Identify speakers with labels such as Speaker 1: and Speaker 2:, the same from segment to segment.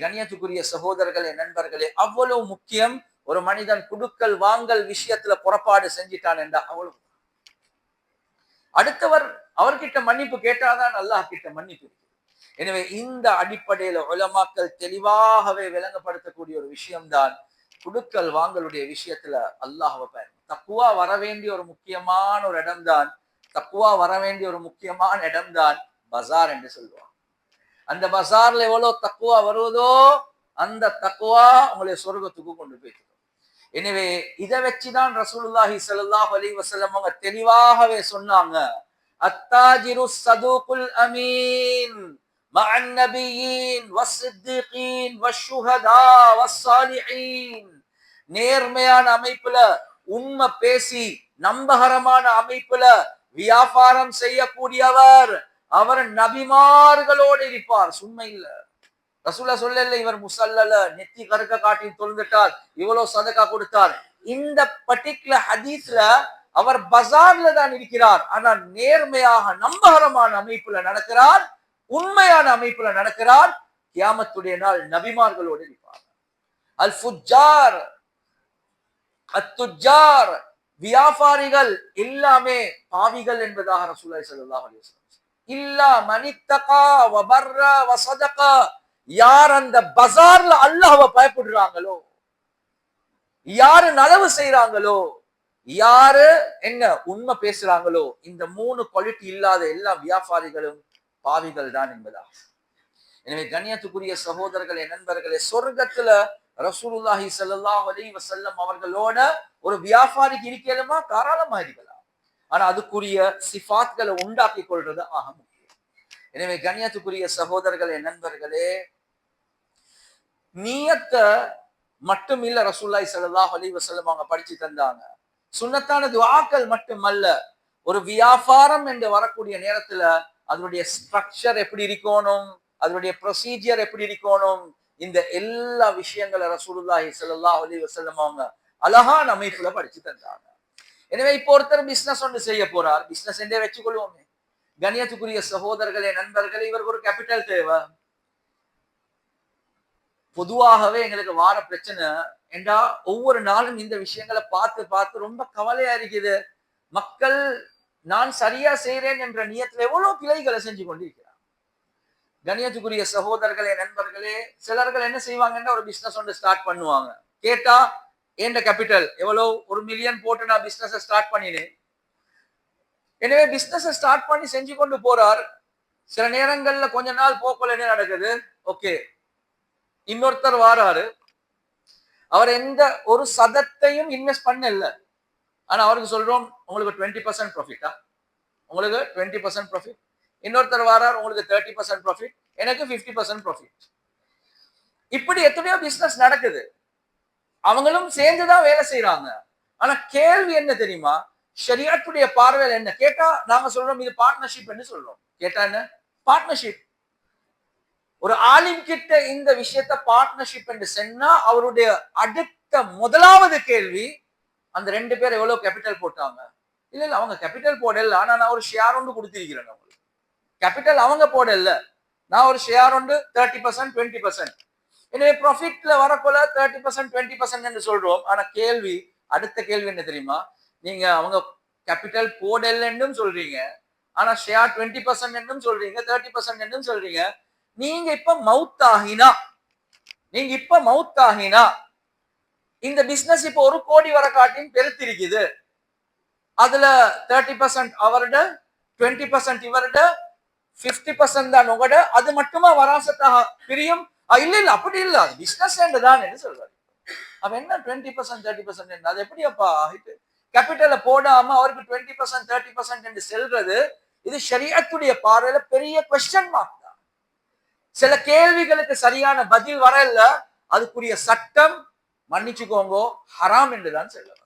Speaker 1: கண்ணியத்துக்குரிய சகோதரர்களே நண்பர்களே அவ்வளவு முக்கியம் ஒரு மனிதன் குடுக்கல் வாங்கல் விஷயத்துல புறப்பாடு செஞ்சிட்டான் என்றா அவ்வளவு அடுத்தவர் அவர்கிட்ட மன்னிப்பு கேட்டாதான் அல்லாஹ் கிட்ட மன்னிப்பு எனவே இந்த அடிப்படையில உலமாக்கள் தெளிவாகவே விளங்கப்படுத்தக்கூடிய ஒரு விஷயம்தான் குடுக்கல் வாங்கலுடைய விஷயத்துல அல்லாஹ்வை பயன் தக்குவா வர வேண்டிய ஒரு முக்கியமான ஒரு இடம்தான் தக்குவா வர வேண்டிய ஒரு முக்கியமான இடம்தான் பஜார் என்று சொல்லுவாங்க. அந்த பஜார்ல எவ்வளவு தக்குவா வருவதோ அந்த தக்குவா உங்களை சொர்க்கத்துக்கு கொண்டு போயிட்டு எனவே இதை வச்சுதான் ரசூலுல்லாஹி ஸல்லல்லாஹு அலைஹி வஸல்லம் அவங்க தெளிவாகவே சொன்னாங்க அத்தாஜிரு சதூகுல் அமீன் مع النبيين والصديقين والشهداء والصالحين நேர்மையான அமைப்புல உண்மை பேசி நம்பகரமான அமைப்புல வியாபாரம் செய்யக்கூடியவர் அவர் நபிமார்களோடு இருப்பார். சும்மை இல்ல. ரசூலா சொல்லல இவர் முசல்லல நெத்தி கருக்க காட்டி தொழுந்துட்டார் இவ்வளவு சதக்கா கொடுத்தார். இந்த பர்டிகுலர் ஹதீஸ்ல அவர் பஜார்ல தான் இருக்கிறார். ஆனா நேர்மையாக நம்பகரமான அமைப்புல நடக்கிறார் உண்மையான அமைப்புல நடக்கிறார். கியாமத்துடைய நாள் நபிமார்களோடு இருப்பார். அல் ஃபுஜார் அத்துஜார் வியாபாரிகள் எல்லாமே பாவிகள் என்பதாக ரசூலாய் ஸல்லல்லாஹு அலைஹி இல்லா மனித்தகா வபர்ர வசதகா. யார் அந்த பஜார்ல அல்லாஹ்வை பயப்படுறாங்களோ? யாரு நலவு செய்யறாங்களோ யாரு என்ன உண்மை பேசுறாங்களோ? இந்த மூணு குவாலிட்டி இல்லாத எல்லா வியாபாரிகளும் பாவிகள் தான் என்பதா எனவே கண்ணியத்துக்குரிய சகோதரர்களே நண்பர்களே சொர்க்கத்துல ரசூலுல்லாஹி சல்லாஹ் அலி வசல்லம் அவர்களோட ஒரு வியாபாரிக்கு இருக்கலுமா தாராளமா இருக்கலாம். ஆனா அதுக்குரிய சிஃபாத்களை உண்டாக்கி கொள்றது ஆக முக்கியம். எனவே கண்ணியத்துக்குரிய சகோதரர்களே நண்பர்களே நீயத்தை மட்டும் இல்ல ரசூல்லாய் ஸல்லல்லாஹு அலைஹி வசல்லம் அவங்க படிச்சு தந்தாங்க. சுண்ணத்தான துவாக்கள் மட்டுமல்ல ஒரு வியாபாரம் என்று வரக்கூடிய நேரத்துல அதனுடைய ஸ்ட்ரக்சர் எப்படி இருக்கணும் அதனுடைய ப்ரொசீஜர் எப்படி இருக்கணும் இந்த எல்லா விஷயங்களை ரசூலுல்லாஹி ஸல்லல்லாஹு அலி வசல்லம் அவங்க அழகான அமைப்புல படிச்சு தந்தாங்க. எனவே இப்போ ஒருத்தர் பிசினஸ் ஒன்று செய்ய போறார். பிசினஸ் என்றே வச்சுக்கொள்வோமே. கணியத்துக்குரிய சகோதரர்களே நண்பர்களே இவருக்கு ஒரு கேபிட்டல் தேவை. பொதுவாகவே எங்களுக்கு வார பிரச்சனை. என்றா ஒவ்வொரு நாளும் இந்த விஷயங்களை பார்த்து பார்த்து ரொம்ப கவலையா இருக்குது. மக்கள் நான் சரியா செய்கிறேன் என்ற நியத்துல எவ்வளவு பிழைகளை செஞ்சு கொண்டிருக்கிறார். கணியத்துக்குரிய சகோதரர்களே நண்பர்களே சிலர்கள் என்ன செய்வாங்கன்னா ஒரு பிசினஸ் ஒன்று ஸ்டார்ட் பண்ணுவாங்க. கேட்டா ஏண்ட கேபிட்டல் எவ்வளவு ஒரு மில்லியன் போட்டு நான் பிஸ்னஸை ஸ்டார்ட் பண்ணினேன். எனவே பிஸ்னஸை ஸ்டார்ட் பண்ணி செஞ்சு கொண்டு போறார். சில நேரங்கள்ல கொஞ்ச நாள் போக்குள்ள என்ன நடக்குது? ஓகே இன்னொருத்தர் வாராரு. அவர் எந்த ஒரு சதத்தையும் இன்வெஸ்ட் பண்ணல. ஆனா அவருக்கு சொல்றோம் உங்களுக்கு டுவெண்ட்டி பர்சன்ட் ப்ராஃபிட்டா உங்களுக்கு டுவெண்ட்டி பர்சன்ட் ப்ராஃபிட் இன்னொருத்தர் வாரார் உங்களுக்கு தேர்ட்டி பர்சன்ட் ப்ராஃபிட் எனக்கு ஃபிஃப்டி பர்சன்ட் ப்ராஃபிட் இப்படி எத்தனையோ பிசினஸ் நடக்குது. அவங்களும் சேர்ந்துதான் வேலை செய்யறாங்க ஆனா கேள்வி என்ன தெரியுமா? ஷரியாத்துடைய பார்வையில் என்ன? கேட்டா நாங்க சொல்றோம் இது பார்ட்னர்ஷிப் என்று சொல்றோம். கேட்டா என்ன? பார்ட்னர்ஷிப் ஒரு ஆலிம் கிட்ட இந்த விஷயத்த பார்ட்னர்ஷிப் என்று சொன்னா அவருடைய அடுத்த முதலாவது கேள்வி அந்த ரெண்டு பேர் எவ்வளவு கேபிட்டல் போட்டாங்க? இல்ல இல்ல அவங்க கேபிட்டல் போடல. ஆனா நான் ஒரு ஷேர் ஒன்று கொடுத்திருக்கிறேன் அவங்களுக்கு. கேபிட்டல் அவங்க போடல. நான் ஒரு ஷேர் ஒன்று தேர்ட்டி பர்சன்ட் டுவெண்ட்டி பர்சன்ட் எனவே ப்ராஃபிட்ல வரக்குள்ள தேர்ட்டி பர்சன்ட் டுவெண்ட்டி பர்சன்ட் என்று சொல்றோம். ஆனா கேள்வி அடுத்த கேள்வி என்ன தெரியுமா? நீங்க அவங்க கேபிட்டல் போடலன்னும் சொல்றீங்க. ஆனா ஷேர் டுவெண்ட்டி பர்சன்ட் என்றும் சொல்றீங்க தேர்ட்டி பர்சன்ட் என்றும் சொல்றீங்க. நீங்க இப்ப மவுத் ஆகினா நீங்க இப்ப மவுத் ஆகினா இந்த பிசினஸ் இப்ப ஒரு கோடி வர காட்டியும் பெருத்திருக்குது. அதுல தேர்ட்டி பர்சன்ட் அவரோட டுவெண்ட்டி பர்சன்ட் இவரோட பிப்டி பர்சன்ட் தான் உங்களோட. அது மட்டுமா வராசத்தாக பிரியும்? இல்ல இல்ல அப்படி இல்ல. அது பிசினஸ் தான் என்ன சொல்றாரு. அவன் என்ன டுவெண்ட்டி பர்சன்ட் தேர்ட்டி பர்சன்ட் அது எப்படி அப்பா ஆகிட்டு கேபிட்டல போடாம அவருக்கு டுவெண்ட்டி பர்சன்ட் தேர்ட்டி பர்சன்ட் என்று செல்றது இது ஷரியத்துடைய பார்வையில பெரிய கொஸ்டின் மார்க் தான். சில கேள்விகளுக்கு சரியான பதில் வரல அதுக்குரிய சட்டம் மன்னிச்சுக்கோங்க ஹராம் என்றுதான் சொல்ல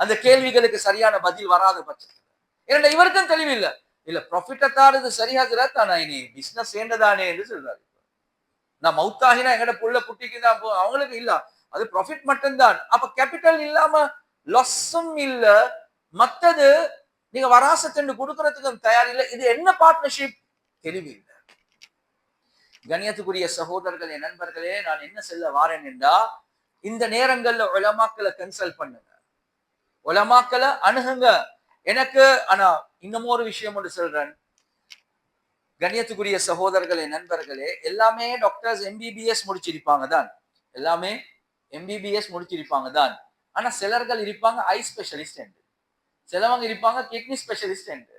Speaker 1: அந்த கேள்விகளுக்கு சரியான பதில் வராத பட்சத்தில். இரண்டு இவருக்கும் தெளிவு இல்ல. இல்ல ப்ராஃபிட்டை தாரது சரியாகிறா தானே இனி பிசினஸ் சேர்ந்ததானே என்று சொல்றாரு. நான் மவுத்தாகினா எங்கட புள்ள குட்டிக்கு தான் அவங்களுக்கு இல்ல. அது ப்ராஃபிட் மட்டும்தான். அப்ப கேபிட்டல் இல்லாம லொஸ்ஸும் இல்ல. மத்தது நீங்க வராசத்தண்டு கொடுக்கறதுக்கு தயார் இல்லை. இது என்ன பார்ட்னர்ஷிப் தெளிவு இல்லை கண்ணியத்துக்குரிய சகோதரர்களே நண்பர்களே நான் என்ன செல்ல வாரேன் என்றா இந்த நேரங்கள்ல உலமாக்களை கன்சல்ட் பண்ணுங்க. உலமாக்களை அணுகுங்க. எனக்கு ஆனா இன்னமும் ஒரு விஷயம் ஒன்று சொல்றேன். கண்ணியத்துக்குரிய சகோதரர்களே நண்பர்களே எல்லாமே டாக்டர்ஸ் எம்பிபிஎஸ் முடிச்சிருப்பாங்க தான். எல்லாமே எம்பிபிஎஸ் முடிச்சிருப்பாங்க தான். ஆனா சிலர்கள் இருப்பாங்க ஐ ஸ்பெஷலிஸ்ட் என்று. சிலவங்க இருப்பாங்க கிட்னி ஸ்பெஷலிஸ்ட் என்று.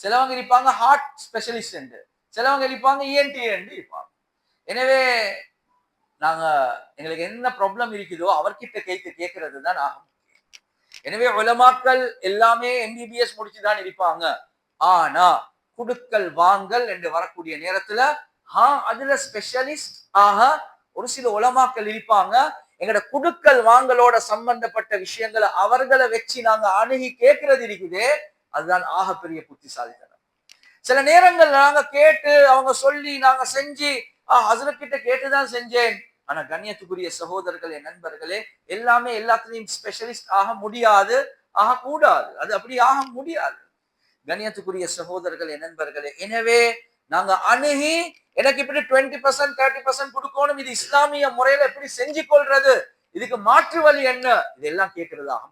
Speaker 1: சிலவங்க இருப்பாங்க ஹார்ட் ஸ்பெஷலிஸ்ட் என்று. சிலவங்க இருப்பாங்க இஎன்டி என்று இருப்பாங்க. எனவே நாங்க எங்களுக்கு என்ன ப்ராப்ளம் இருக்குதோ அவர்கிட்ட கேட்க கேட்கறது தான் ஆகும் எனவே உலமாக்கள் எல்லாமே எம்பிபிஎஸ் முடிச்சுதான் இருப்பாங்க. ஆனா குடுக்கல் வாங்கல் என்று வரக்கூடிய நேரத்துல ஹா அதுல ஸ்பெஷலிஸ்ட் ஆக ஒரு சில உலமாக்கள் இருப்பாங்க. எங்கட குடுக்கல் வாங்கலோட சம்பந்தப்பட்ட விஷயங்களை அவர்களை வச்சு நாங்க அணுகி கேட்கறது இருக்குதே. அதுதான் ஆகப்பெரிய புத்திசாலித்தனம். சில நேரங்கள் நாங்க கேட்டு அவங்க சொல்லி நாங்க செஞ்சு ஹசரத் கிட்ட கேட்டுதான் செஞ்சேன். ஆனா கண்ணியத்துக்குரிய சகோதரர்களே நண்பர்களே எல்லாமே எல்லாத்துலயும் ஸ்பெஷலிஸ்ட் ஆக முடியாது ஆக கூடாது அது அப்படி ஆக முடியாது. கண்ணியத்துக்குரிய சகோதரர்களே நண்பர்களே எனவே நாங்க அணுகி எனக்கு இப்படி டுவெண்ட்டி பர்சன்ட் தேர்ட்டி பர்சன்ட் கொடுக்கணும். இது இஸ்லாமிய முறையில எப்படி செஞ்சு கொள்றது இதுக்கு மாற்று வழி என்ன? இதெல்லாம் கேட்கறதாக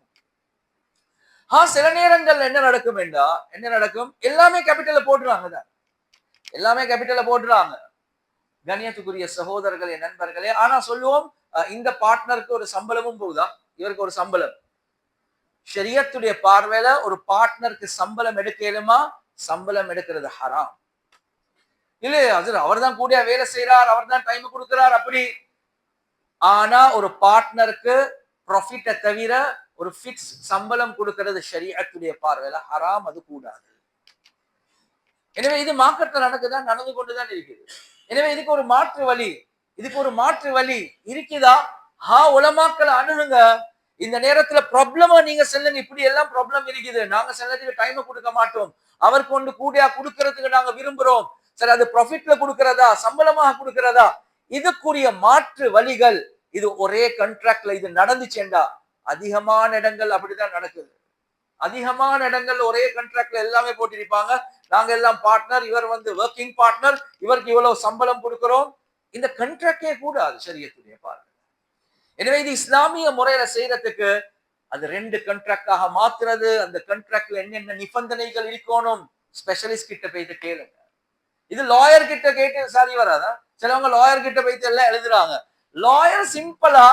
Speaker 1: ஆ சில நேரங்கள்ல என்ன நடக்கும் என்றா என்ன நடக்கும்? எல்லாமே கேபிட்டல்ல போட்டுறாங்க தான். எல்லாமே கேபிட்டல்ல போட்டுறாங்க கணியத்துக்குரிய சகோதரர்களே நண்பர்களே ஆனா சொல்லுவோம் இந்த பார்ட்னருக்கு ஒரு சம்பளமும் போகுதா? இவருக்கு ஒரு சம்பளம். ஷரியத்துடைய பார்வையில ஒரு பார்ட்னருக்கு சம்பளம் எடுக்கலுமா சம்பளம் எடுக்கிறது ஹராம் இல்ல அது அவர் தான் கூட வேலை செய்யறார் அவர் தான் டைம் கொடுக்கிறார் அப்படி. ஆனா ஒரு பார்ட்னருக்கு ப்ராஃபிட்டை தவிர ஒரு ஃபிக்ஸ் சம்பளம் கொடுக்கிறது ஷரியத்துடைய பார்வையில ஹராம் அது கூடாது. எனவே இது மார்க்கெட்ல நடக்குதான் நடந்து கொண்டுதான் இருக்குது. எனவே இதுக்கு ஒரு மாற்று வழி இதுக்கு ஒரு மாற்று வழி இருக்குதா? ஹா உலமாக்களை அணுகுங்க. இந்த நேரத்துல ப்ராப்ளமா நீங்க சொல்லுங்க. இப்படி எல்லாம் ப்ராப்ளம் இருக்குது. நாங்க செல்லதுக்கு டைம் கொடுக்க மாட்டோம். அவர் கொண்டு கூடியா கொடுக்கறதுக்கு நாங்க விரும்புறோம். சரி அது ப்ராஃபிட்ல கொடுக்கறதா? சம்பளமாக கொடுக்கறதா? இதுக்குரிய மாற்று வழிகள் இது ஒரே கண்ட்ராக்ட்ல இது நடந்துச்சேண்டா. அதிகமான இடங்கள் அப்படிதான் நடக்குது. அதிகமான இடங்கள் ஒரே கண்ட்ராக்ட்ல எல்லாமே போட்டிருப்பாங்க. நாங்க எல்லாம் பார்ட்னர் இவர் வந்து ஒர்க்கிங் பார்ட்னர் இவருக்கு இவ்வளவு சம்பளம் கொடுக்கிறோம். இந்த கண்ட்ராக்டே கூடாது சரியத்துடைய பாரு எனவே இது இஸ்லாமிய முறையில செய்யறதுக்கு அது ரெண்டு கண்ட்ராக்டாக மாத்துறது அந்த கண்ட்ராக்ட்ல என்னென்ன நிபந்தனைகள் இருக்கணும்? ஸ்பெஷலிஸ்ட் கிட்ட போயிட்டு கேளுங்க. இது லாயர் கிட்ட கேட்டு சாதி வராதா? சிலவங்க லாயர் கிட்ட போயிட்டு எல்லாம் எழுதுறாங்க. லாயர் சிம்பிளா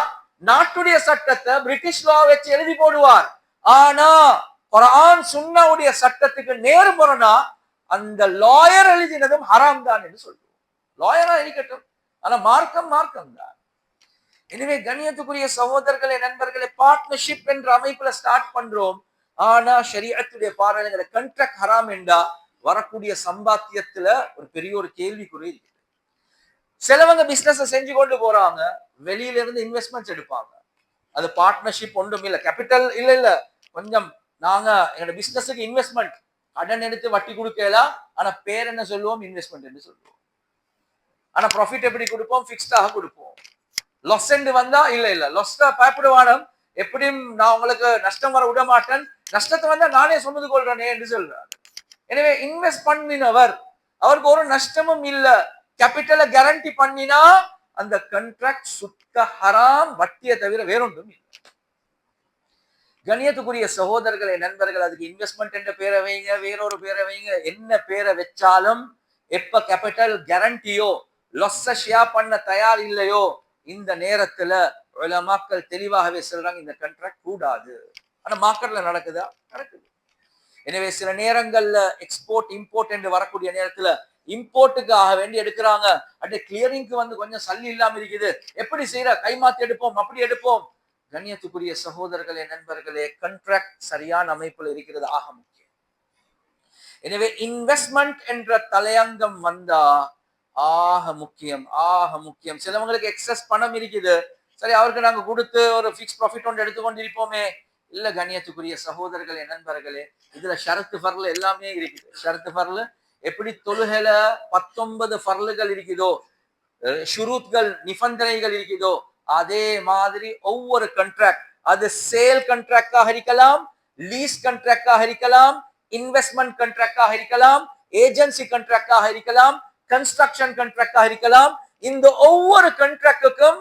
Speaker 1: நாட்டுடைய சட்டத்தை பிரிட்டிஷ் லா வச்சு எழுதி போடுவார். ஆனா குரான் சுண்ணாவுடைய சட்டத்துக்கு நேர்முறைனா அந்த லாயர் எழுதினதும் ஹராம் தான் என்று சொல்லுவோம். லாயரா இருக்கட்டும். ஆனா மார்க்கம் மார்க்கம் தான் எனவே கண்ணியத்துக்குரிய சகோதரர்களே நண்பர்களே பார்ட்னர்ஷிப் என்ற அமைப்புல ஸ்டார்ட் பண்றோம். ஆனா ஷரியத்துடைய பார்வையில கண்ட்ராக்ட் ஹராம் என்றா வரக்கூடிய சம்பாத்தியத்துல ஒரு பெரிய ஒரு கேள்விக்குறி இருக்கு. சிலவங்க பிசினஸ் செஞ்சு கொண்டு போறாங்க வெளியில இருந்து இன்வெஸ்ட்மெண்ட்ஸ் எடுப்பாங்க. அது பார்ட்னர்ஷிப் ஒன்றும் இல்லை. கேபிட்டல் இல்ல இல்ல. கொஞ்சம் நாங்க எங்களோட பிசினஸுக்கு இன்வெஸ்ட்மெண்ட் கடன் எடுத்து வட்டி கொடுக்கலாம். ஆனா பேர் என்ன சொல்லுவோம்? இன்வெஸ்ட்மெண்ட் என்று சொல்லுவோம். ஆனா ப்ராஃபிட் எப்படி கொடுப்போம்? ஃபிக்ஸ்டாக கொடுப்போம். லொஸ் வந்தா இல்ல இல்ல. லொஸ்டா பயப்படுவானம். எப்படியும் நான் உங்களுக்கு நஷ்டம் வர விட மாட்டேன் நஷ்டத்தை வந்தா நானே சுமந்து கொள்றேனே என்று சொல்றாரு. எனவே இன்வெஸ்ட் பண்ணினவர் அவருக்கு ஒரு நஷ்டமும் இல்ல. கேபிட்டலை கேரண்டி பண்ணினா அந்த கண்ட்ராக்ட் சுத்த ஹராம் வட்டியை தவிர வேறொன்றும் இல்லை. கணியத்துக்குரிய சகோதரர்களை நண்பர்கள் அதுக்கு இன்வெஸ்ட்மெண்ட் என்ற பேரை வைங்க வேறொரு பேரை வைங்க. என்ன பேரை வச்சாலும் எப்ப கேபிட்டல் கேரண்டியோ லொஸ்ஸ ஷேர் பண்ண தயார் இல்லையோ இந்த நேரத்துல மக்கள் தெளிவாகவே சொல்றாங்க இந்த கண்ட்ராக்ட் கூடாது. ஆனா மார்க்கெட்ல நடக்குதா? நடக்குது. எனவே சில நேரங்கள்ல எக்ஸ்போர்ட் இம்போர்ட் என்று வரக்கூடிய நேரத்துல இம்போர்ட்டுக்காக வேண்டி எடுக்கிறாங்க. அப்படியே கிளியரிங்க்கு வந்து கொஞ்சம் சல்லி இல்லாம இருக்குது. எப்படி செய்யற கைமாத்தி எடுப்போம் அப்படி எடுப்போம். கண்ணியத்துக்குரிய சகோதரர்களே நண்பர்களே கண்ட்ராக்ட் சரியான அமைப்புல இருக்கிறது. ஆக முக்கியம். எனவே இன்வெஸ்ட்மெண்ட் என்ற தலையங்கம் வந்தா ஆக முக்கியம் ஆக முக்கியம். சிலவங்களுக்கு எக்ஸஸ் பணம் இருக்குது. சரி அவருக்கு நாங்க கொடுத்து ஒரு ஃபிக்ஸ் ப்ராஃபிட் ஒன்று எடுத்துக்கொண்டு இருப்போமே இல்ல கண்ணியத்துக்குரிய சகோதரர்களே நண்பர்களே இதுல ஷரத்து ஃபர்ல எல்லாமே இருக்குது. ஷரத்து ஃபர்ல எப்படி தொழுகையில பத்தொன்பது ஃபர்லுகள் இருக்குதோ ஷுரூத்கள் நிபந்தனைகள் இருக்குதோ அதே மாதிரி ஒவ்வொரு கண்ட்ராக்ட் அது சேல் கண்ட்ராக்டாக இருக்கலாம் லீஸ் கண்ட்ராக்டாக இருக்கலாம் இன்வெஸ்ட்மெண்ட் கண்ட்ராக்டாக இருக்கலாம் ஏஜென்சி கண்ட்ராக்டாக இருக்கலாம் கன்ஸ்ட்ரக்ஷன் கண்ட்ராக்டாக இருக்கலாம். இந்த ஒவ்வொரு கண்ட்ராக்டுக்கும்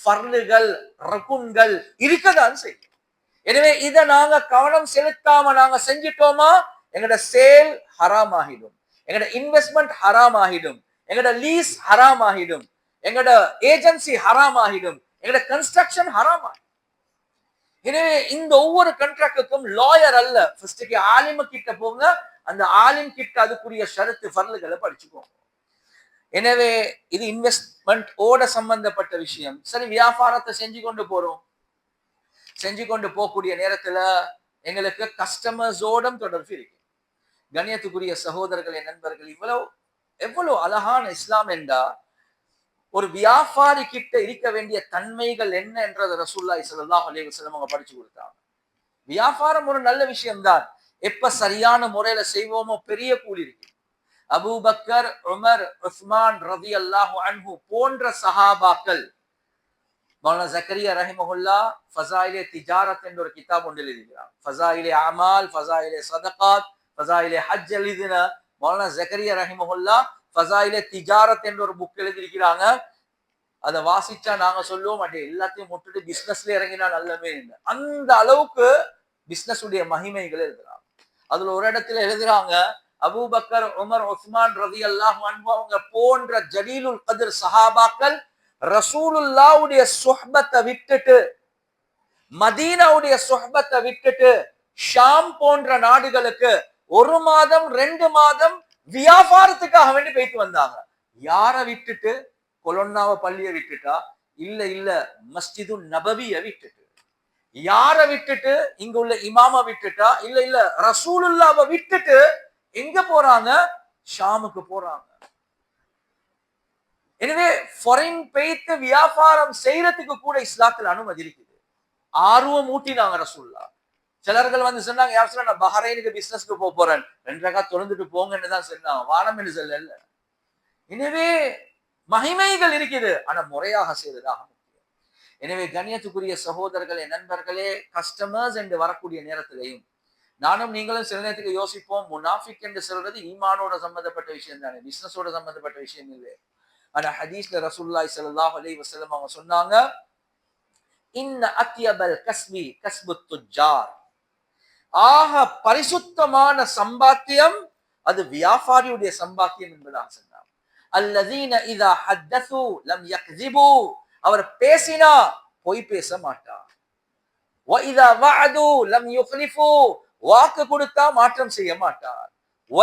Speaker 1: ஃபர்லுகள் ரகுன்கள் இருக்கதான் செய்யும். எனவே இதை நாங்க கவனம் செலுத்தாம நாங்க செஞ்சிட்டோமா? எங்கட சேல் ஹராம் ஆகிடும் எங்கட இன்வெஸ்ட்மெண்ட் ஹராம் ஆகிடும் எங்கட லீஸ் ஹராம் ஆகிடும் எங்கட ஏஜென்சி ஹராம் ஆகிடும் எங்கட கன்ஸ்ட்ரக்ஷன் ஹராம் ஆகிடும் எனவே இந்த ஒவ்வொரு கண்ட்ராக்டுக்கும் லாயர் அல்ல. ஃபர்ஸ்டுக்கு ஆலிம கிட்ட போங்க. அந்த ஆலிம் கிட்ட அதுக்குரிய ஷரத்து ஃபர்லுகளை படிச்சுக்கோங்க. எனவே இது இன்வெஸ்ட்மெண்ட் ஓட சம்பந்தப்பட்ட விஷயம். சரி வியாபாரத்தை செஞ்சு கொண்டு போறோம். செஞ்சு கொண்டு போகக்கூடிய நேரத்துல எங்களுக்கு கஸ்டமர்ஸோடும் தொடர்பு இருக்கு. கண்ணியத்துக்குரிய சகோதரர்களே நண்பர்கள் இவ்வளவு எவ்வளவு அழகான இஸ்லாம் என்றா ஒரு வியாபாரி கிட்ட இருக்க வேண்டிய தன்மைகள் என்ன என்றதை ரசூல்லாய் ஸல்லல்லாஹு அலி வஸல்லம் அவங்க படிச்சு கொடுத்தாங்க. வியாபாரம் ஒரு நல்ல விஷயம்தான். எப்ப சரியான முறையில செய்வோமோ பெரிய கூலி இருக்கு. அபூபக்கர் உமர் உஸ்மான் ரதி அல்லாஹு அன்ஹு போன்ற சஹாபாக்கள். மௌலானா ஜக்கரியா ரஹிமஹுல்லா ஃபசாயிலே திஜாரத் என்ற ஒரு கிதாப் ஒன்றில் எழுதுகிறார். ஃபசாயிலே அமால் ஃபசாயிலே சதகாத் ஃபசாயிலே ஹஜ் எழுதின மௌலானா ஜக்கரியா ரஹிமஹுல்லா ஃபசாயிலே திஜாரத் என்ற ஒரு புக் எழுதியிருக்கிறாங்க. அதை வாசிச்சா நாங்க சொல்லுவோம் அட்டே எல்லாத்தையும் முட்டுட்டு பிசினஸ்ல இறங்கினா நல்லமே இல்லை அந்த அளவுக்கு பிசினஸ் உடைய மகிமைகள் எழுதுறாங்க அதுல ஒரு இடத்துல எழுதுறாங்க அபூபக்கர் உமர் உஸ்மான் ரவி அல்லாஹ் அவங்க போன்ற ஜலீலுல் கதிர் சஹாபாக்கள் ரசூலுல்லாவுடைய சொஹ்பத்தை விட்டுட்டு மதீனாவுடைய சொஹ்பத்தை விட்டுட்டு ஷாம் போன்ற நாடுகளுக்கு ஒரு மாதம் ரெண்டு மாதம் வியாபாரத்துக்காக வேண்டி போயிட்டு வந்தாங்க. யார விட்டுட்டு? கொலொன்னாவ பள்ளிய விட்டுட்டா? இல்ல இல்ல மஸ்ஜிது நபவிய விட்டுட்டு. யார விட்டுட்டு? இங்க உள்ள இமாம விட்டுட்டா? இல்ல இல்ல ரசூலுல்லாவை விட்டுட்டு எங்க போறாங்க? ஷாமுக்கு போறாங்க. எனவே ஃபாரின் பெய்த்து வியாபாரம் செய்யறதுக்கு கூட இஸ்லாத்தில் அனுமதி இருக்குது. ஆர்வம் ஊட்டினாங்க ரசூல்லா சிலர்கள் வந்து சொன்னாங்க யார் சொன்னா நான் பஹரைனுக்கு பிசினஸ்க்கு போக போறேன். ரெண்டு ரகா தொலைந்துட்டு போங்கன்னு தான் சொன்னாங்க. வானம் என்று சொல்லல. எனவே மகிமைகள் இருக்குது. ஆனா முறையாக செய்ததாக முக்கியம். எனவே கண்ணியத்துக்குரிய சகோதரர்களே நண்பர்களே கஸ்டமர்ஸ் என்று வரக்கூடிய நேரத்திலையும் நானும் நீங்களும் சில நேரத்துக்கு யோசிப்போம் முனாஃபிக் என்று சொல்றது ஈமானோட சம்பந்தப்பட்ட விஷயம் தானே பிசினஸோட சம்பந்தப்பட்ட விஷயம் இல்லை. ஆனா ஹதீஸ்ல ரசூல்லாய் சல்லாஹ் அலி வசலம் அவங்க சொன்னாங்க இன்ன அத்தியபல் கஸ்பி கஸ்பு துஜார் ஆக பரிசுத்தமான சம்பாத்தியம் அது வியாபாரியுடைய சம்பாத்தியம் என்பதாக சொன்னார் அல்லதீன இதா ஹத்தசு லம் யக்ஸிபு. அவர் பேசினா பொய் பேச மாட்டார். வ இதா வஅது லம் யுக்லிஃபு. வாக்கு கொடுத்தா மாற்றம் செய்ய மாட்டார். வ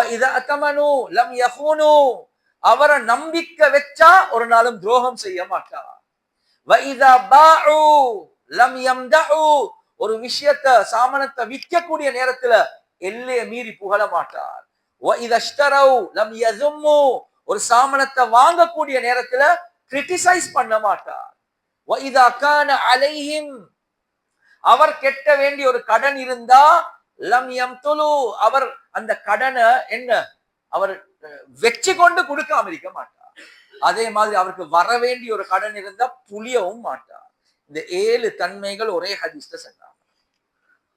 Speaker 1: லம் யஹூனு அவரை நம்பிக்கை வச்சா ஒரு நாளும் துரோகம் செய்ய மாட்டார். லம் யம்தஹு. ஒரு விஷயத்த சாமனத்தை விற்கக்கூடிய நேரத்துல எல்லைய மீறி புகழ மாட்டார். வ லம் யஸும்மு ஒரு சாமனத்தை வாங்கக்கூடிய நேரத்துல கிரிட்டிசைஸ் பண்ண மாட்டார். இதா கான அலைஹிம். அவர் கெட்ட வேண்டிய ஒரு கடன் இருந்தா லம் யம்துலு அவர் அந்த கடனை என்ன? அவர் வெச்சு கொண்டு கொடுக்காம இருக்க மாட்டார். அதே மாதிரி அவருக்கு வர வேண்டிய ஒரு கடன் இருந்தா புளியவும் மாட்டார். இந்த ஏழு தன்மைகள் ஒரே ஹதீஸ்ல சொன்னாங்க.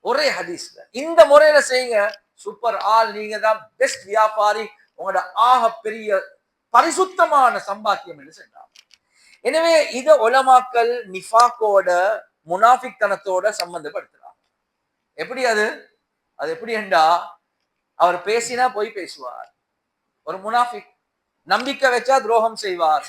Speaker 1: ஒரே ஹதீஸ்ல. இந்த முறையில செய்யுங்க. சூப்பர் ஆள். நீங்க தான் பெஸ்ட் வியாபாரி. உங்களோட ஆக பெரிய பரிசுத்தமான சம்பாத்தியம் என்று சொன்னாங்க. எனவே இத உலமாக்கல் நிஃபாக்கோட முனாஃபிக்தனத்தோட சம்பந்தப்படுத்துறாங்க. எப்படி அது? அது எப்படி என்றா அவர் பேசினா போய் பேசுவார். ஒரு முனாஃபிக் நம்பிக்கை வச்சா துரோகம் செய்வார்.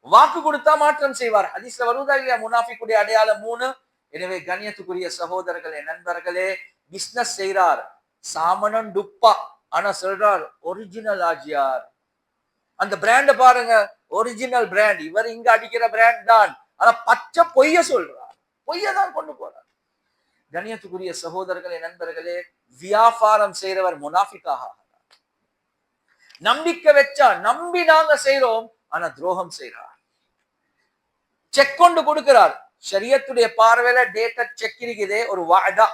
Speaker 1: வாக்கு கொடுத்தா மாற்றம் செய்வார். ஹதீஸ்ல வருவதா இல்லையா? முனாஃபிக்குடைய அடையாளம் மூணு. எனவே கண்ணியத்துக்குரிய சகோதரர்களே நண்பர்களே பிசினஸ் செய்றார். சாமனன் டுப்பா. ஆனா சொல்றார் ஒரிஜினல் ஆஜியார். அந்த பிராண்ட பாருங்க. ஒரிஜினல் பிராண்ட் இவர் இங்க அடிக்கிற பிராண்ட் தான். ஆனா பச்சை பொய்ய சொல்றார். பொய்ய தான் கொண்டு போறார். கண்ணியத்துக்குரிய சகோதரர்களே நண்பர்களே வியாபாரம் செய்றவர் முனாஃபிக்காக. நம்பிக்கை வச்சா நம்பி நாங்க செய்றோம் ஆனா துரோகம் செய்யறார் செக் கொண்டு கொடுக்கிறார். ஷரியத்துடைய பார்வையில டேட்டா செக் இருக்குதே ஒரு வாடா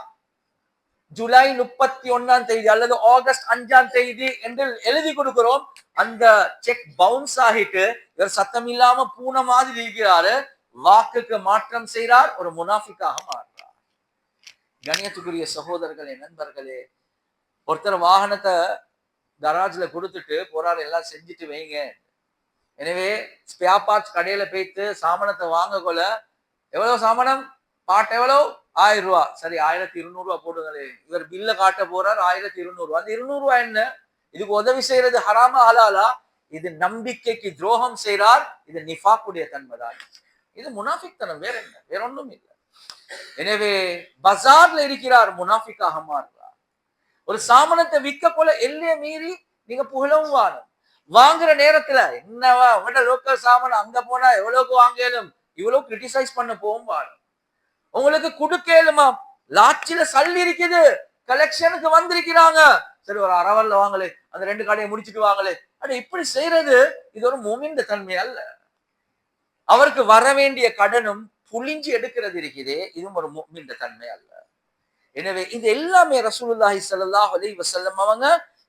Speaker 1: ஜூலை முப்பத்தி ஒன்னாம் தேதி அல்லது ஆகஸ்ட் அஞ்சாம் தேதி என்று எழுதி கொடுக்கிறோம். அந்த செக் பவுன்ஸ் ஆகிட்டு இவர் சத்தம் இல்லாம பூனை மாதிரி இருக்கிறாரு. வாக்குக்கு மாற்றம் செய்கிறார் ஒரு முனாஃபிக்காக மாறு கணியத்துக்குரிய சகோதரர்களே நண்பர்களே ஒருத்தர் வாகனத்தை கராஜ்ல கொடுத்துட்டு போறாரு எல்லாம் செஞ்சுட்டு வைங்க. எனவே ஸ்பேர் பார்ட்ஸ் கடையில போய்த்து சாமானத்தை வாங்க கொள்ள எவ்வளவு சாமானம்? பாட்டு எவ்வளவு? ஆயிரம் ரூபா. சரி ஆயிரத்தி இருநூறுவா போடுங்களே. இவர் பில்ல காட்ட போறார் ஆயிரத்தி இருநூறுவா அந்த இருநூறுவா என்ன? இதுக்கு உதவி செய்யறது ஹராமா ஹலாலா? இது நம்பிக்கைக்கு துரோகம் செய்கிறார் இது நிஃபாக்குடைய தன்மைதான். இது முனாஃபிக் தனம் வேற என்ன? வேற ஒண்ணும் இல்லை. எனவே பஜார்ல இருக்கிறார் முனாஃபிக்காக மாறுறார் ஒரு சாமனத்தை விற்க போல எல்லையை மீறி நீங்க புகழவும் வாழும். வாங்குற நேரத்துல என்னவா உங்கள்ட்ட லோக்கல் சாமான் அங்க போனா எவ்வளவுக்கு வாங்கலும் இவ்வளவு கிரிட்டிசைஸ் பண்ண போகும் வாழும். உங்களுக்கு கொடுக்கலுமா? லாட்சில சல்லி இருக்குது. கலெக்ஷனுக்கு வந்திருக்கிறாங்க. சரி ஒரு அரவல்ல வாங்களே அந்த ரெண்டு கடையை முடிச்சிட்டு வாங்களே அட இப்படி செய்யறது இது ஒரு முமிந்த தன்மை அல்ல அவருக்கு வர வேண்டிய கடனும் புளிஞ்சு எடுக்கிறது இருக்குது. இதுவும் ஒரு மூமின் தன்மை அல்ல. எனவே இது எல்லாமே ரசூலுல்லாஹி சல்லாஹ் அலி வசல்லம் அவங்க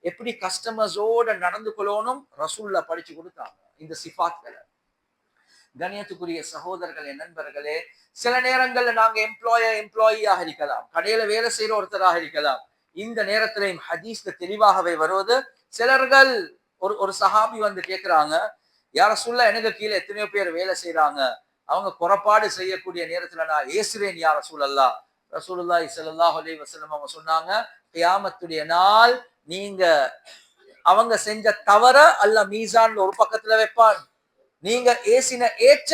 Speaker 1: எப்படி கஸ்டமர்ஸோட நடந்து கொள்ளணும் ரசூல்லா படிச்சு கொடுத்தாங்க. இந்த சிஃபாத்களை. கணியத்துக்குரிய சகோதரர்களே நண்பர்களே சில நேரங்கள்ல நாங்க எம்ப்ளாய எம்ப்ளாயியாக இருக்கலாம். கடையில வேலை செய்யற ஒருத்தராக இருக்கலாம். இந்த நேரத்திலையும் ஹதீஸ்ல தெளிவாகவே வருவது சிலர்கள் ஒரு ஒரு சஹாபி வந்து கேட்கிறாங்க யார சொல்ல எனக்கு கீழே எத்தனையோ பேர் வேலை செய்யறாங்க அவங்க குறப்பாடு செய்யக்கூடிய நேரத்துல நான் ஏசுறேன் யார சூழல்லா ரசூலுல்லாஹி இசல்லாஹ் அலி வசலம் அவங்க சொன்னாங்க கியாமத்துடைய நாள் நீங்க அவங்க செஞ்ச தவற அல்ல மீசான் ஒரு பக்கத்துல வைப்பான். நீங்க ஏசின ஏச்ச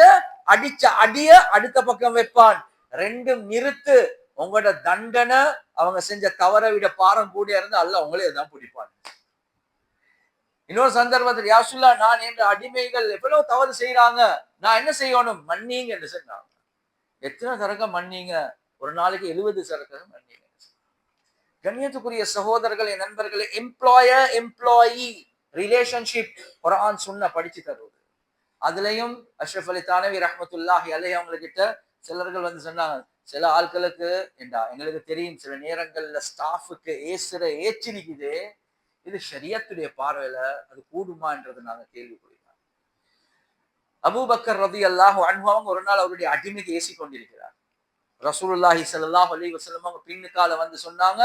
Speaker 1: அடிச்ச அடிய அடுத்த பக்கம் வைப்பான். ரெண்டும் நிறுத்து உங்களோட தண்டனை அவங்க செஞ்ச தவறை விட பாரம் கூடிய இருந்து அல்ல உங்களே தான் பிடிப்பான். இன்னொரு சந்தர்ப்பத்தில் யாசுல்லா நான் என்ற அடிமைகள் எவ்வளவு தவறு செய்யறாங்க நான் என்ன செய்யணும்? மன்னிங்க என்று சொன்னாங்க எத்தனை சரக்க மன்னிங்க? ஒரு நாளைக்கு எழுபது சரக்கு மன்னிங்க கண்ணியத்துக்குரிய சகோதரர்களே நண்பர்களே எம்ப்ளாயர் எம்ப்ளாயி ரிலேஷன்ஷிப் குரான் சொன்ன படிச்சு தருவது. அதுலயும் அஷ்ரஃப் அலி தானவி ரஹமத்துல்லாஹி அலை அவங்க கிட்ட சிலர்கள் வந்து சொன்னாங்க சில ஆட்களுக்கு ஏண்டா எங்களுக்கு தெரியும் சில நேரங்கள்ல ஸ்டாஃபுக்கு ஏசுற ஏச்சிருக்குது இது ஷரியத்துடைய பார்வையில அது கூடுமான்றது நாங்க கேள்விப்படுகிறோம். அபூபக்கர் ரதி அல்லாஹ் அவங்க ஒரு நாள் அவருடைய அடிமைக்கு ஏசி கொண்டிருக்கிறார் ரசூலுல்லாஹி ஸல்லல்லாஹு அலி வசலம் அவங்க பின்னுக்கால வந்து சொன்னாங்க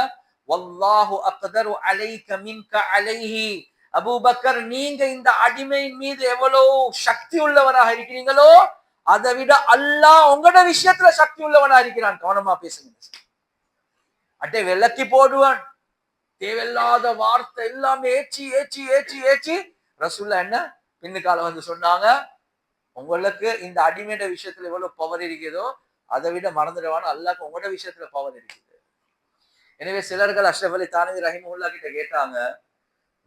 Speaker 1: வல்லாஹு அக்தர் அலைக மின்க அலைஹி. அபூபக்கர் நீங்க இந்த அடிமையின் மீது எவ்வளவு சக்தி உள்ளவராக இருக்கிறீங்களோ அதை விட அல்லாஹ் உங்களோட விஷயத்துல சக்தி உள்ளவனா இருக்கிறான். கவனமா பேசுங்க. அட்டை விளக்கி போடுவான். தேவையில்லாத வார்த்தை எல்லாமே ஏச்சி ஏச்சி ஏச்சி ஏச்சி. ரசுல்லா என்ன? பின்னுக்கால வந்து சொன்னாங்க உங்களுக்கு இந்த அடிமையிட விஷயத்துல எவ்வளவு பவர் இருக்குதோ அதை விட மறந்துடுவான்னு அல்லாக்கு உங்களோட விஷயத்துல பவர் இருக்குது. எனவே சிலர்கள் அஷ்ரஃப் அலி தானவி ரஹிமுல்லா கிட்ட கேட்டாங்க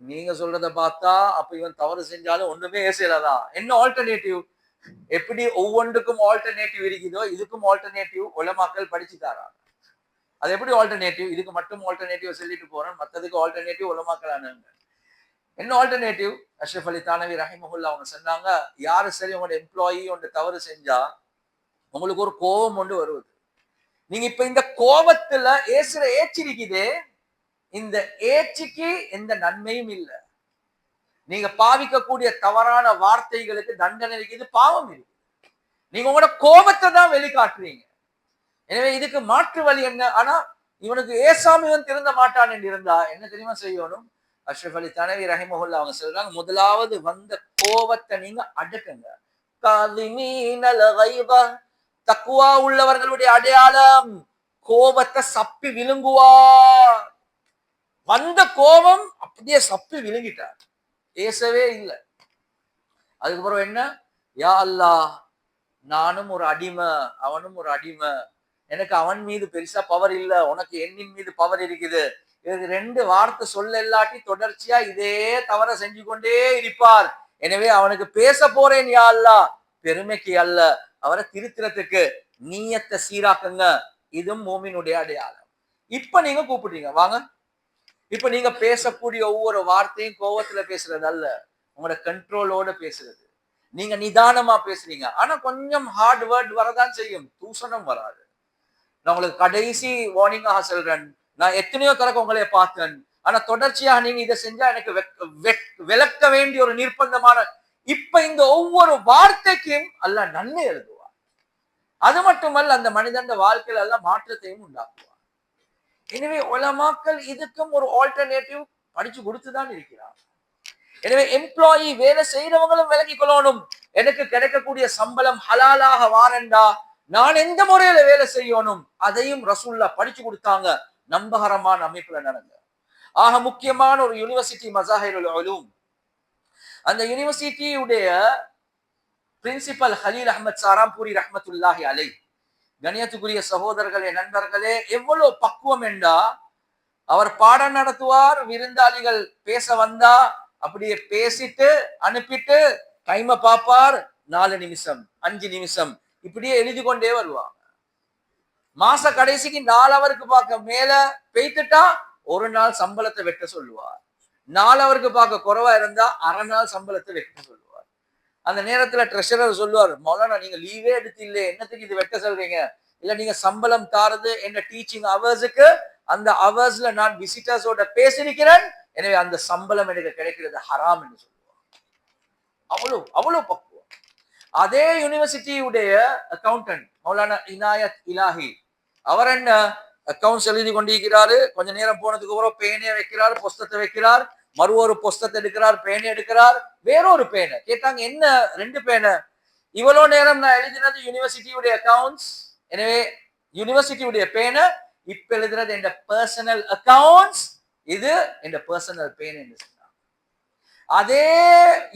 Speaker 1: நீங்க சொல்றத பார்த்தா அப்ப இவன் தவறு செஞ்சாலும் ஒண்ணுமே ஏசலாதா என்ன ஆல்டர்னேட்டிவ் எப்படி ஒவ்வொன்றுக்கும் ஆல்டர்னேட்டிவ் இருக்குதோ இதுக்கும் ஆல்டர்னேட்டிவ் உலமாக்கள் படிச்சு தராங்க அது எப்படி ஆல்டர்னேட்டிவ் இதுக்கு மட்டும் ஆல்டர்னேட்டிவ் சொல்லிட்டு போறேன். மற்றதுக்கு ஆல்டர்னேட்டிவ் உலமாக்கலானுங்க என்ன ஆல்டர்னேட்டிவ் அஷ்ரஃப் அலி தானவி ரஹிமஹுல்லா அவங்க சொன்னாங்க யாரு சரி உங்களோட எம்ப்ளாயி ஒன்று தவறு செஞ்சா உங்களுக்கு ஒரு கோபம் ஒன்று வருவது நீங்க இப்ப இந்த கோபத்துல ஏசுற ஏச்சிருக்குதே இந்த ஏச்சிக்கு எந்த நன்மையும் இல்லை. நீங்க பாவிக்கக்கூடிய தவறான வார்த்தைகளுக்கு தண்டனை இருக்குது பாவம் இருக்கு நீங்க உங்களோட கோபத்தை தான் வெளிக்காட்டுறீங்க. எனவே இதுக்கு மாற்று வழி என்ன? ஆனா இவனுக்கு ஏசாமி இவன் திருந்த மாட்டான் என்று இருந்தா என்ன தெரியுமா செய்யணும்? அஷ்ரஃப் அலி தனவி ரஹிமஹுல்லா அவங்க சொல்றாங்க முதலாவது வந்த கோபத்தை நீங்க அடக்குங்க. தக்குவா உள்ளவர்களுடைய அடையாளம் கோபத்தை சப்பி விழுங்குவா. வந்த கோபம் அப்படியே சப்பி விழுங்கிட்டார் பேசவே இல்லை. அதுக்கப்புறம் என்ன? யா அல்லா நானும் ஒரு அடிமை அவனும் ஒரு அடிமை. எனக்கு அவன் மீது பெருசா பவர் இல்லை. உனக்கு எண்ணின் மீது பவர் இருக்குது. இதுக்கு ரெண்டு வார்த்தை சொல்ல இல்லாட்டி தொடர்ச்சியா இதே தவற செஞ்சு கொண்டே இருப்பார். எனவே அவனுக்கு பேச போறேன் யா பெருமைக்கு அல்ல. அவரை திருத்திரத்துக்கு நீயத்தை சீராக்குங்க. இதுவும் மோமினுடைய அடையாளம். இப்ப நீங்க கூப்பிடுறீங்க. வாங்க. இப்ப நீங்க பேசக்கூடிய ஒவ்வொரு வார்த்தையும் கோவத்துல பேசுறது அல்ல. உங்களோட கண்ட்ரோலோட பேசுறது. நீங்க நிதானமா பேசுறீங்க. ஆனா கொஞ்சம் ஹார்ட் வேர்ட் வரதான் செய்யும். தூசணம் வராது. நான் உங்களுக்கு கடைசி வார்னிங்காக சொல்றேன். நான் எத்தனையோ தரக்கு உங்களை பார்த்தேன். ஆனா தொடர்ச்சியாக நீங்க இதை செஞ்சா எனக்கு விளக்க வேண்டிய ஒரு நிர்பந்தமான இப்ப இந்த ஒவ்வொரு வார்த்தைக்கும் அல்ல நன்மை எழுதுவார். அது மட்டுமல்ல அந்த மனிதன் வாழ்க்கையில எல்லாம் மாற்றத்தையும் உண்டாக்குவார். எனவே உலமாக்கள் இதுக்கும் ஒரு ஆல்டர்னேட்டிவ் படிச்சு கொடுத்துதான் இருக்கிறார் எனவே எம்ப்ளாயி வேலை செய்யறவங்களும் விளங்கிக் கொள்ளணும். எனக்கு கிடைக்கக்கூடிய சம்பளம் ஹலாலாக வாரண்டா? நான் எந்த முறையில வேலை செய்யணும்? அதையும் ரசூல்லா படிச்சு கொடுத்தாங்க. நம்பகரமான அமைப்புல நடந்த. ஆக முக்கியமான ஒரு யூனிவர்சிட்டி மசாஹிருல் அந்த யூனிவர்சிட்டியுடைய பிரின்சிபல் ஹலீல் அஹமத் சாராம்பூரி ரஹமத்துல்லாஹி அலை. கணியத்துக்குரிய சகோதரர்களே நண்பர்களே எவ்வளவு பக்குவம் என்றா அவர் பாடம் நடத்துவார் விருந்தாளிகள் பேச வந்தா அப்படியே பேசிட்டு அனுப்பிட்டு டைமை பார்ப்பார். நாலு நிமிஷம் அஞ்சு நிமிஷம் இப்படியே எழுதி கொண்டே வருவாங்க. மாச கடைசிக்கு நாலு அவருக்கு பார்க்க மேல பெய்த்துட்டா ஒரு நாள் சம்பளத்தை வெட்ட சொல்லுவார். நாலு அவருக்கு பார்க்க குறைவா இருந்தா அரை நாள் சம்பளத்தை வெட்ட சொல்லுவார். அந்த நேரத்துல ட்ரெஷரர் சொல்லுவார் மௌலானா நீங்க லீவே எடுத்து இல்லையே என்னத்துக்கு இது வெட்ட சொல்றீங்க? இல்ல நீங்க சம்பளம் தாரது என்ன டீச்சிங் அவர்ஸுக்கு அந்த ஹவர்ஸ்ல நான் விசிட்டர்ஸோட பேசியிருக்கிறேன். எனவே அந்த சம்பளம் எனக்கு கிடைக்கிறது ஹராம் என்று சொல்லுவார். அவ்வளவு அவ்வளவு அதே யூனிவர்சிட்டியுடைய அக்கௌண்டன்ட் மௌலானா இனாயத் இலாஹி அவர் என்ன அக்கௌண்ட்ஸ் எழுதி கொண்டிருக்கிறாரு? கொஞ்ச நேரம் போனதுக்கு அப்புறம் பேனையை வைக்கிறார் புஸ்தத்தை வைக்கிறார் மறு ஒரு புஸ்தத்தை எடுக்கிறார் பேனை எடுக்கிறார் வேறொரு பேனை. கேட்டாங்க என்ன ரெண்டு பேனை? இவ்வளவு நேரம் நான் எழுதினது யூனிவர்சிட்டியுடைய அக்கவுண்ட்ஸ் எனவே யூனிவர்சிட்டியுடைய பேனை இப்ப எழுதுறது என் பர்சனல் அக்கவுண்ட்ஸ் இது என் பர்சனல் பேன் என்று அதே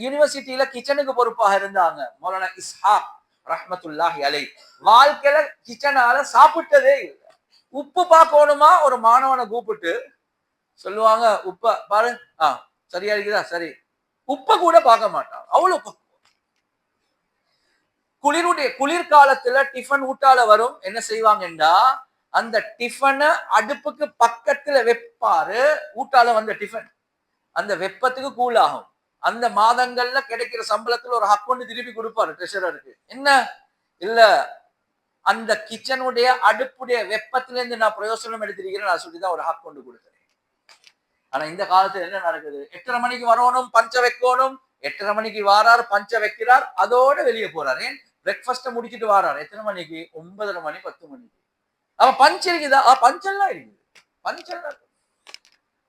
Speaker 1: யூனிவர்சிட்டியில கிச்சனுக்கு பொறுப்பாக இருந்தாங்க. மௌலானா இஸ்ஹாக் ரஹமத்துல்லாஹி அலை வாழ்க்கையில கிச்சனால சாப்பிட்டதே இல்லை. உப்பு பார்க்கணுமா? ஒரு மாணவனை கூப்பிட்டு சொல்லுவாங்க உப்ப பாரு. ஆ சரியா இருக்குதா சரி. உப்ப கூட பார்க்க மாட்டான். அவ்வளவு குளிருடைய குளிர்காலத்துல டிஃபன் ஊட்டால வரும். என்ன செய்வாங்கன்னா அந்த டிஃபனை அடுப்புக்கு பக்கத்துல வைப்பாரு. ஊட்டால வந்த டிஃபன் அந்த வெப்பத்துக்கு கூல் ஆகும் அந்த மாதங்கள்ல கிடைக்கிற சம்பளத்துல ஒரு ஹக்கொண்டு திருப்பி கொடுப்பாரு ட்ரெஷரருக்கு என்ன? இல்ல அந்த கிச்சனுடைய அடுப்புடைய வெப்பத்துல இருந்து நான் பிரயோசனம் எடுத்திருக்கிறேன் நான் சொல்லிதான் ஒரு ஹக் கொண்டு கொடுக்குறேன். ஆனா இந்த காலத்துல என்ன நடக்குது? எட்டரை மணிக்கு வரணும் பஞ்ச வைக்கணும். எட்டரை மணிக்கு வாரார் பஞ்ச வைக்கிறார் அதோட வெளியே போறார். ஏன்? பிரேக்ஃபாஸ்ட முடிச்சுட்டு வாரார். எத்தனை மணிக்கு? ஒன்பதரை மணி பத்து மணிக்கு. அவன் பஞ்ச் இருக்குதா? பஞ்செல்லாம் இருக்குது. பஞ்செல்லாம்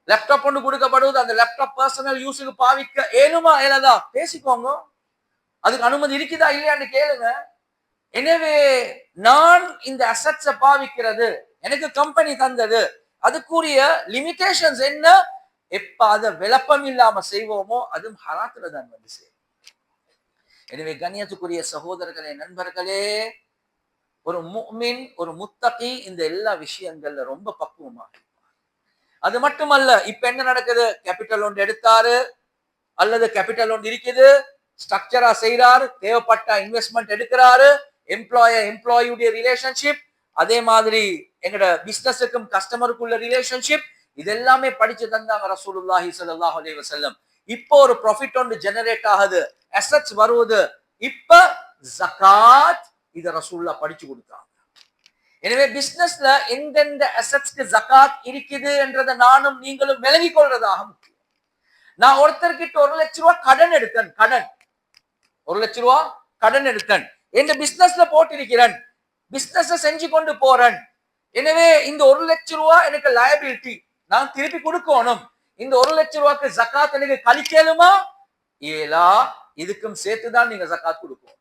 Speaker 1: லேப்டாப் ஒன்று கொடுக்கப்படுவது அந்த லேப்டாப் பர்சனல் யூஸுக்கு பாவிக்க ஏனுமா? ஏலதா பேசிக்கோங்க. அதுக்கு அனுமதி இருக்குதா? இல்லையான்னு கேளுங்க. எனவே நான் இந்த அசட்ஸை பாவிக்கிறது எனக்கு கம்பெனி தந்தது அதுக்குரிய லிமிடேஷன்ஸ் என்ன? எப்ப அதை விளப்பம் இல்லாம செய்வோமோ அதுவும் ஹராத்துல தான் வந்து செய்யும் எனவே கண்ணியத்துக்குரிய சகோதரர்களே நண்பர்களே ஒரு முக்மின் ஒரு முத்தகி இந்த எல்லா விஷயங்கள்ல ரொம்ப பக்குவமாக அது மட்டுமல்ல இப்ப என்ன நடக்குது? கேபிட்டல் லோன் எடுத்தாரு அல்லது கேபிட்டல் லோன் இருக்குது ஸ்ட்ரக்சரா செய்யறாரு தேவைப்பட்ட இன்வெஸ்ட்மெண்ட் எடுக்கிறாரு எம்ப்ளாயர் எம்ப்ளாயுடைய ரிலேஷன்ஷிப் அதே மாதிரி எங்கட பிசினஸுக்கும் கஸ்டமருக்குள்ள ரிலேஷன்ஷிப் இது எல்லாமே படிச்சு தந்தாங்க ரசூலுல்லாஹி சல்லாஹ் அலைஹி வசல்லம் இப்போ ஒரு ப்ராஃபிட் ஒன்று ஜெனரேட் ஆகுது அசெட்ஸ் வருவது இப்ப ஜகாத் இதை ரசூல்லா படிச்சு கொடுத்தாங்க எனவே பிசினஸ்ல எந்தெந்த அசெட்ஸ்க்கு ஜகாத் இருக்குது என்றதை நானும் நீங்களும் விளங்கிக் கொள்றதாக முக்கியம் நான் ஒருத்தர்கிட்ட ஒரு லட்ச ரூபாய் கடன் எடுத்தேன் கடன். ஒரு லட்ச ரூபா கடன் எடுத்தேன். எந்த பிசினஸ்ல போட்டிருக்கிறேன்? பிசினஸ் செஞ்சு கொண்டு போறேன். எனவே இந்த ஒரு லட்ச ரூபா எனக்கு லயபிலிட்டி நான் திருப்பி கொடுக்கணும். இந்த ஒரு லட்ச ரூபாய்க்கு ஜக்காத் எனக்கு கழிக்கலுமா? ஏலா இதுக்கும் சேர்த்து தான் நீங்க ஜக்காத் கொடுக்கணும்.